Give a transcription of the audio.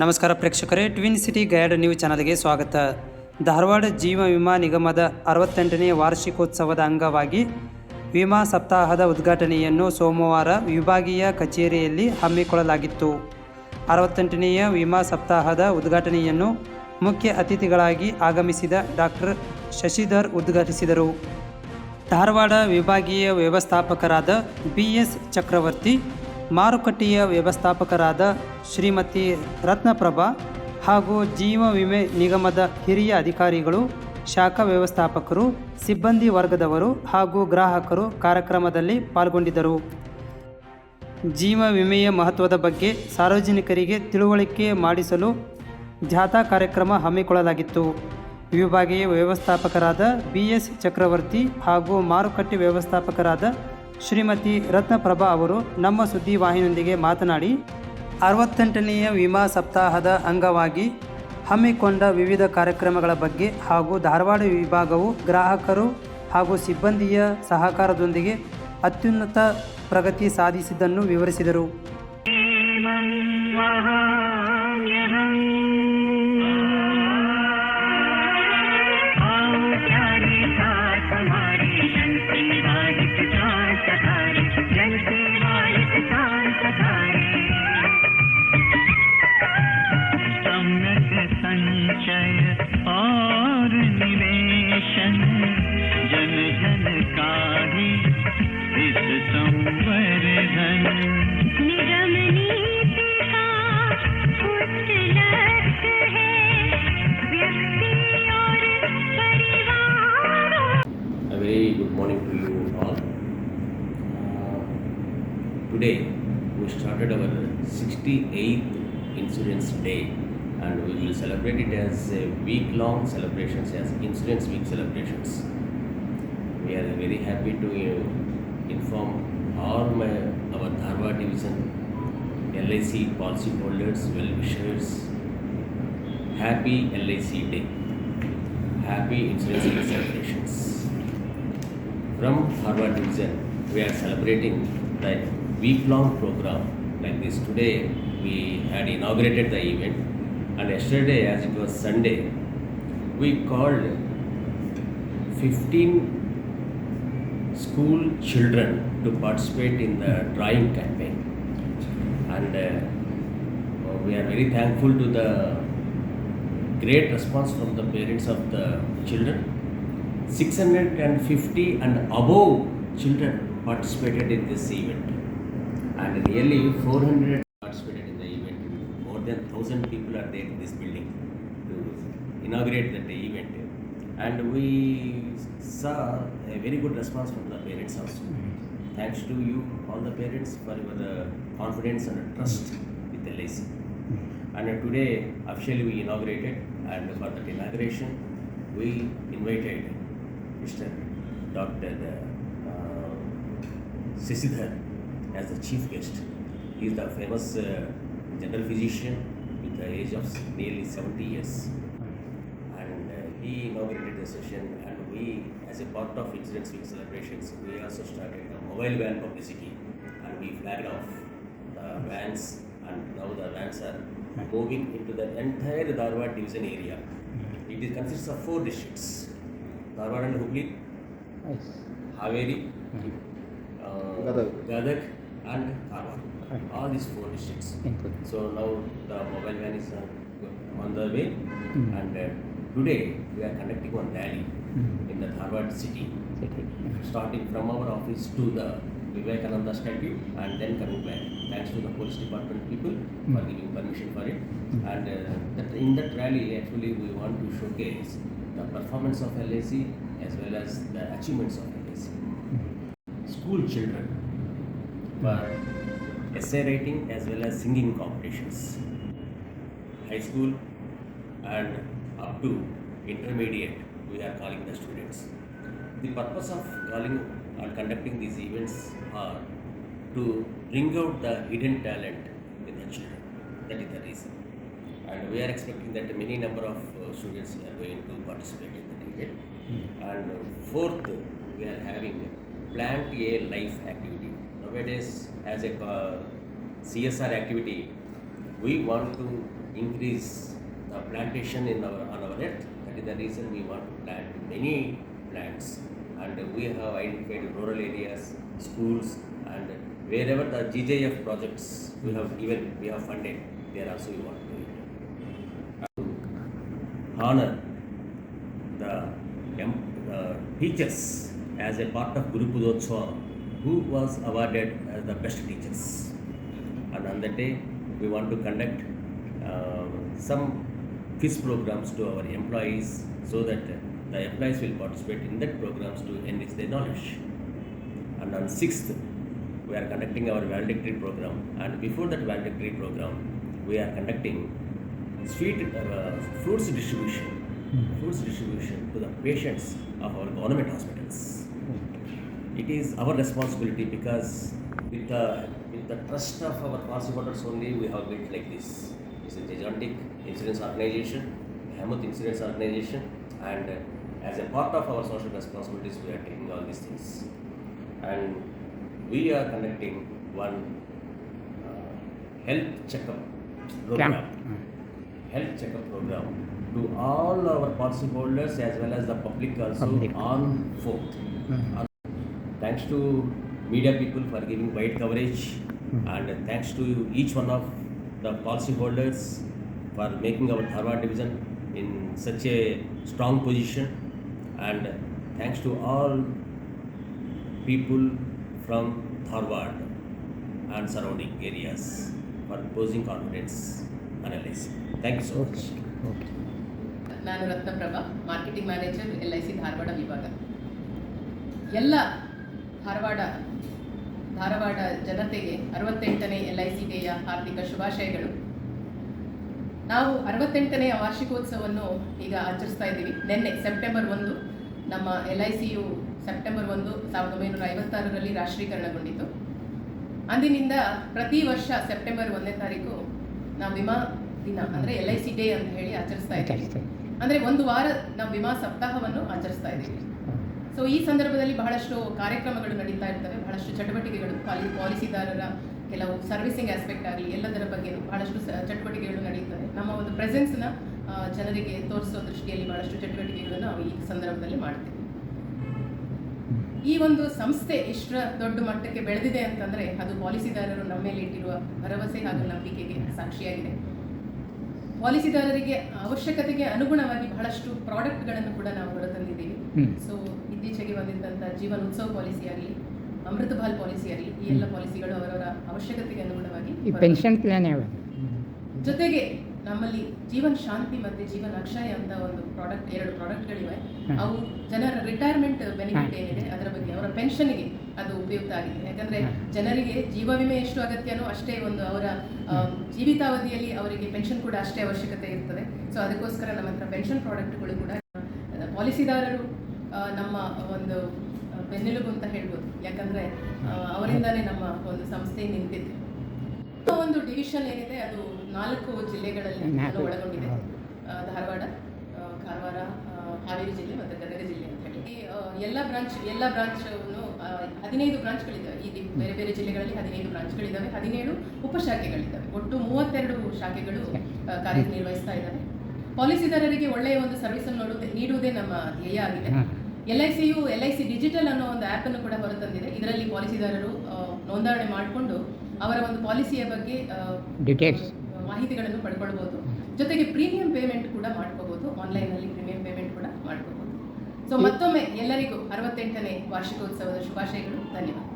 ನಮಸ್ಕಾರ ಪ್ರೇಕ್ಷಕರೇ twin city guide new ಚಾನಲ್ಗೆ ಸ್ವಾಗತ. ಧಾರವಾಡ ಜೀವ ವಿಮಾ ನಿಗಮದ ಅರವತ್ತೆಂಟನೇ ವಾರ್ಷಿಕೋತ್ಸವದ ಅಂಗವಾಗಿ ವಿಮಾ ಸಪ್ತಾಹದ ಉದ್ಘಾಟನೆಯನ್ನು ಸೋಮವಾರ ವಿಭಾಗೀಯ ಕಚೇರಿಯಲ್ಲಿ ಹಮ್ಮಿಕೊಳ್ಳಲಾಗಿತ್ತು. ಅರವತ್ತೆಂಟನೆಯ ವಿಮಾ ಸಪ್ತಾಹದ ಉದ್ಘಾಟನೆಯನ್ನು ಮುಖ್ಯ ಅತಿಥಿಗಳಾಗಿ ಆಗಮಿಸಿದ ಡಾಕ್ಟರ್ ಶಶಿಧರ್ ಉದ್ಘಾಟಿಸಿದರು. ಧಾರವಾಡ ವಿಭಾಗೀಯ ವ್ಯವಸ್ಥಾಪಕರಾದ ಬಿ ಎಸ್ ಚಕ್ರವರ್ತಿ ಮಾರುಕಟ್ಟೆಯ ವ್ಯವಸ್ಥಾಪಕರಾದ ಶ್ರೀಮತಿ ರತ್ನಪ್ರಭಾ ಹಾಗೂ ಜೀವ ವಿಮೆ ನಿಗಮದ ಹಿರಿಯ ಅಧಿಕಾರಿಗಳು, ಶಾಖಾ ವ್ಯವಸ್ಥಾಪಕರು, ಸಿಬ್ಬಂದಿ ವರ್ಗದವರು ಹಾಗೂ ಗ್ರಾಹಕರು ಕಾರ್ಯಕ್ರಮದಲ್ಲಿ ಪಾಲ್ಗೊಂಡಿದ್ದರು. ಜೀವ ವಿಮೆಯ ಮಹತ್ವದ ಬಗ್ಗೆ ಸಾರ್ವಜನಿಕರಿಗೆ ತಿಳುವಳಿಕೆ ಮಾಡಿಸಲು ಜಾಥಾ ಕಾರ್ಯಕ್ರಮ ಹಮ್ಮಿಕೊಳ್ಳಲಾಗಿತ್ತು. ವಿಭಾಗೀಯ ವ್ಯವಸ್ಥಾಪಕರಾದ ಬಿ ಎಸ್ ಚಕ್ರವರ್ತಿ ಹಾಗೂ ಮಾರುಕಟ್ಟೆ ವ್ಯವಸ್ಥಾಪಕರಾದ ಶ್ರೀಮತಿ ರತ್ನಪ್ರಭಾ ಅವರು ನಮ್ಮ ಸುದ್ದಿವಾಹಿನಿಯೊಂದಿಗೆ ಮಾತನಾಡಿ, ಅರವತ್ತೆಂಟನೆಯ ವಿಮಾ ಸಪ್ತಾಹದ ಅಂಗವಾಗಿ ಹಮ್ಮಿಕೊಂಡ ವಿವಿಧ ಕಾರ್ಯಕ್ರಮಗಳ ಬಗ್ಗೆ ಹಾಗೂ ಧಾರವಾಡ ವಿಭಾಗವು ಗ್ರಾಹಕರು ಹಾಗೂ ಸಿಬ್ಬಂದಿಯ ಸಹಕಾರದೊಂದಿಗೆ ಅತ್ಯುನ್ನತ ಪ್ರಗತಿ ಸಾಧಿಸಿದ್ದನ್ನು ವಿವರಿಸಿದರು. संचय और निवेशन जन जन का ही इस संवर्धन निगम नीति का उच्च लक्ष्य है व्यक्ति और परिवारों A very good morning to you all. Uh, today we started our 68th Insurance Day and we will celebrate it as a week long celebrations as Insurance Week celebrations. We are very happy to uh, inform all my, our Dharwad division, LIC policy holders, well wishers, happy LIC Day. Happy Insurance Week celebrations. From Harvard Division, we are celebrating the week-long program like this. Today, we had inaugurated the event, and yesterday, as it was Sunday, we called 15 school children to participate in the drawing campaign, and uh, we are very thankful to the great response from the parents of the children. 650 and above children participated in this event. And nearly 400 participated in the event more than 1000 people are there in this building to inaugurate that event and we saw a very good response from the parents also thanks to you all the parents for your uh, confidence and trust with LIC and today officially we inaugurated and for that inauguration we invited Mr. Dr. Uh, Sisidhar as the chief guest. He is the famous uh, general physician with the age of nearly 70 years. And uh, he inaugurated the session and we as a part of Insurance Week celebrations, we also started a mobile van publicity and we flagged off the vans and now the vans are moving into the entire Dharwad division area. It is, consists of four districts, Dharwad and Hubli, Haveri, uh, Gadag. Gadag and Dharwad. All these four districts. So now the mobile van is uh, on the way. And uh, today we are conducting one rally in the Dharwad city. Starting from our office to the Vivekananda statue and then coming back. Thanks to the police department people for giving permission for it. And uh, that in that rally, actually, we want to showcase the performance of LAC as well as the achievements of LAC. School children for essay writing as well as singing competitions. High school and up to intermediate, we are calling the students. The purpose of calling or conducting these events are to bring out the hidden talent in the children. That is the reason. And we are expecting that many number of uh, students are going to participate in the event. And uh, fourth, we are having plant a life activity. Nowadays, as a uh, CSR activity, we want to increase the plantation in our on our earth. That is the reason we want to plant many plants. And we have identified rural areas, schools, and wherever the GJF projects we have given, we have funded, there also we want to it. Honor the em- uh, teachers as a part of Guru Pujotsav who was awarded as the best teachers. And on that day, we want to conduct uh, some quiz programs to our employees so that the employees will participate in that programs to enrich their knowledge. And on 6th, we are conducting our valedictory program. And before that valedictory program, we are conducting sweet uh, fruits distribution, fruits distribution to the patients of our government hospitals. It is our responsibility because with the with the trust of our policyholders only we have built like this. It's a gigantic insurance organization, Behemoth Insurance Organization, and as a part of our social responsibilities, we are taking all these things. And we are conducting one uh, health checkup program health checkup program to all our policyholders as well as the public also Public. on 4th. On- Thanks to media people for giving wide coverage and thanks to each one of the policyholders for making our Dharwad division in such a strong position and thanks to all people from Dharwad and surrounding areas for posing confidence analysis. Thank you so much. Okay ನಾನು Ratnaprabha marketing manager L I C Dharwad ವಿಭಾಗ ಎಲ್ಲ ಧಾರವಾಡ ಧಾರವಾಡ ಜನತೆಗೆ ಅರವತ್ತೆಂಟನೇ L I C ಡೇಯ ಹಾರ್ದಿಕ ಶುಭಾಶಯಗಳು. ನಾವು ಅರವತ್ತೆಂಟನೆಯ ವಾರ್ಷಿಕೋತ್ಸವವನ್ನು ಈಗ ಆಚರಿಸ್ತಾ ಇದ್ದೀವಿ. ನಿನ್ನೆ ಸೆಪ್ಟೆಂಬರ್ ಒಂದು ನಮ್ಮ ಎಲ್ ಐ ಸಿಯು ಸೆಪ್ಟೆಂಬರ್ ಒಂದು ಸಾವಿರದ ಒಂಬೈನೂರ ಐವತ್ತಾರರಲ್ಲಿ ರಾಷ್ಟ್ರೀಕರಣಗೊಂಡಿತು. ಅಂದಿನಿಂದ ಪ್ರತಿ ವರ್ಷ ಸೆಪ್ಟೆಂಬರ್ ಒಂದನೇ ತಾರೀಕು ನಾವು ವಿಮಾ ದಿನ ಅಂದರೆ ಎಲ್ ಐ ಸಿ ಡೇ ಅಂತ ಹೇಳಿ ಆಚರಿಸ್ತಾ ಇದ್ದೀವಿ. ಅಂದರೆ ಒಂದು ವಾರ ನಾವು ವಿಮಾ ಸಪ್ತಾಹವನ್ನು ಆಚರಿಸ್ತಾ ಇದ್ದೀವಿ. ಸೊ ಈ ಸಂದರ್ಭದಲ್ಲಿ ಬಹಳಷ್ಟು ಕಾರ್ಯಕ್ರಮಗಳು ನಡೀತಾ ಇರ್ತವೆ. ಬಹಳಷ್ಟು ಚಟುವಟಿಕೆಗಳು ಪಾಲಿ ಪಾಲಿಸಿದಾರರ ಕೆಲವು ಸರ್ವಿಸಿಂಗ್ ಆಸ್ಪೆಕ್ಟ್ ಆಗಲಿ ಎಲ್ಲದರ ಬಗ್ಗೆ ಬಹಳಷ್ಟು ಚಟುವಟಿಕೆಗಳು ನಡೆಯುತ್ತವೆ ನಮ್ಮ ಒಂದು ಪ್ರೆಸೆನ್ಸ್ನ ಜನರಿಗೆ ತೋರಿಸೋ ದೃಷ್ಟಿಯಲ್ಲಿ ಬಹಳಷ್ಟು ಚಟುವಟಿಕೆಗಳನ್ನು ನಾವು ಈ ಸಂದರ್ಭದಲ್ಲಿ ಮಾಡ್ತೇವೆ. ಈ ಒಂದು ಸಂಸ್ಥೆ ಇಷ್ಟರ ದೊಡ್ಡ ಮಟ್ಟಕ್ಕೆ ಬೆಳೆದಿದೆ ಅಂತಂದ್ರೆ ಅದು ಪಾಲಿಸಿದಾರರು ನಮ್ಮ ಮೇಲೆ ಇಟ್ಟಿರುವ ಭರವಸೆ ಹಾಗೂ ನಂಬಿಕೆಗೆ ಸಾಕ್ಷಿಯಾಗಿದೆ. ಪಾಲಿಸಿದಾರರಿಗೆ ಅವಶ್ಯಕತೆಗೆ ಅನುಗುಣವಾಗಿ ಬಹಳಷ್ಟು ಪ್ರಾಡಕ್ಟ್ಗಳನ್ನು ಕೂಡ ನಾವು ಹೊರತಂದಿದ್ದೀವಿ. ಸೊ ಇತ್ತೀಚೆಗೆ ಬಂದಿದ್ದಂಥ ಜೀವನ ಉತ್ಸವ ಪಾಲಿಸಿ ಆಗಲಿ ಅಮೃತ ಬಾಲ್ ಪಾಲಿಸಿ ಆಗಲಿ ಈ ಎಲ್ಲ ಪಾಲಿಸಿಗಳು ಅವರವರ ಅವಶ್ಯಕತೆಗೆ ಅನುಗುಣವಾಗಿ ಈ ಪೆನ್ಷನ್ ಪ್ಲಾನ್ ಜೊತೆಗೆ ನಮ್ಮಲ್ಲಿ ಜೀವನ್ ಶಾಂತಿ ಮತ್ತೆ ಜೀವನ್ ಅಕ್ಷಯ ಅಂತ ಒಂದು ಪ್ರಾಡಕ್ಟ್ ಎರಡು ಪ್ರಾಡಕ್ಟ್ಗಳಿವೆ ಅವು ಜನರ ರಿಟೈರ್ಮೆಂಟ್ ಬೆನಿಫಿಟ್. ಏನಿದೆ ಅದರ ಬಗ್ಗೆ ಅವರ ಪೆನ್ಷನ್ಗೆ ಅದು ಉಪಯುಕ್ತ ಆಗಿದೆ. ಯಾಕಂದ್ರೆ ಜನರಿಗೆ ಜೀವ ವಿಮೆ ಎಷ್ಟು ಅಗತ್ಯನೋ ಅಷ್ಟೇ ಒಂದು ಅವರ ಜೀವಿತಾವಧಿಯಲ್ಲಿ ಅವರಿಗೆ ಪೆನ್ಷನ್ ಕೂಡ ಅಷ್ಟೇ ಅವಶ್ಯಕತೆ ಇರ್ತದೆ. ಸೊ ಅದಕ್ಕೋಸ್ಕರ ನಮ್ಮ ಹತ್ರ ಪೆನ್ಷನ್ ಪ್ರಾಡಕ್ಟ್ಗಳು ಕೂಡ ಪಾಲಿಸಿದಾರರು ನಮ್ಮ ಒಂದು ಬೆನ್ನೆಲುಬು ಅಂತ ಹೇಳ್ಬೋದು. ಯಾಕಂದ್ರೆ ಅವರಿಂದಾನೇ ನಮ್ಮ ಒಂದು ಸಂಸ್ಥೆ ನಿಂತಿದೆ. ಒಂದು ಡಿವಿಷನ್ ಏನಿದೆ ಅದು ನಾಲ್ಕು ಜಿಲ್ಲೆಗಳಲ್ಲಿ. ಒಳಗೊಂಡಿದೆ. ಧಾರವಾಡ ಕಾರವಾರ ಹಾವೇರಿ ಜಿಲ್ಲೆ ಮತ್ತು ಗದಗ ಜಿಲ್ಲೆ ಅಂತ ಹೇಳಿ. ಎಲ್ಲ ಬ್ರಾಂಚ್ ಎಲ್ಲ ಬ್ರಾಂಚ್ ಹದಿನೈದು ಬ್ರಾಂಚ್ಗಳಿದ್ದಾವೆ ಈ ಬೇರೆ ಬೇರೆ ಜಿಲ್ಲೆಗಳಲ್ಲಿ ಹದಿನೈದು ಬ್ರಾಂಚ್ಗಳಿದ್ದಾವೆ ಹದಿನೇಳು ಉಪಶಾಖೆಗಳಿದ್ದಾವೆ ಒಟ್ಟು ಮೂವತ್ತೆರಡು ಶಾಖೆಗಳು ಕಾರ್ಯನಿರ್ವಹಿಸ್ತಾ ಇದ್ದಾವೆ ಪಾಲಿಸಿದಾರರಿಗೆ ಒಳ್ಳೆಯ ಒಂದು ಸರ್ವಿಸ್ ಅನ್ನು ನೋಡುವುದೇ ನೀಡುವುದೇ ನಮ್ಮ ಧ್ಯೇಯ ಆಗಿದೆ. ಎಲ್ ಐ ಸಿಯು ಎಲ್ ಐ ಸಿ ಡಿಜಿಟಲ್ ಅನ್ನೋ ಒಂದು ಆ್ಯಪ್ ಅನ್ನು ಕೂಡ ಹೊರತಂದಿದೆ. ಇದರಲ್ಲಿ ಪಾಲಿಸಿದಾರರು ನೋಂದಣಿ ಮಾಡಿಕೊಂಡು ಅವರ ಒಂದು ಪಾಲಿಸಿಯ ಬಗ್ಗೆ ಡಿಟೇಲ್ಸ್ ಮಾಹಿತಿಗಳನ್ನು ಪಡ್ಕೊಳ್ಬೋದು. ಜೊತೆಗೆ ಪ್ರೀಮಿಯಂ ಪೇಮೆಂಟ್ ಕೂಡ ಮಾಡ್ಕೋಬಹುದು ಆನ್ಲೈನಲ್ಲಿ ಪ್ರೀಮಿಯಂ ಪೇಮೆಂಟ್ ಕೂಡ ಮಾಡ್ಕೋಬಹುದು ಸೊ ಮತ್ತೊಮ್ಮೆ ಎಲ್ಲರಿಗೂ ಅರವತ್ತೆಂಟನೇ ವಾರ್ಷಿಕೋತ್ಸವದ ಶುಭಾಶಯಗಳು. ಧನ್ಯವಾದ.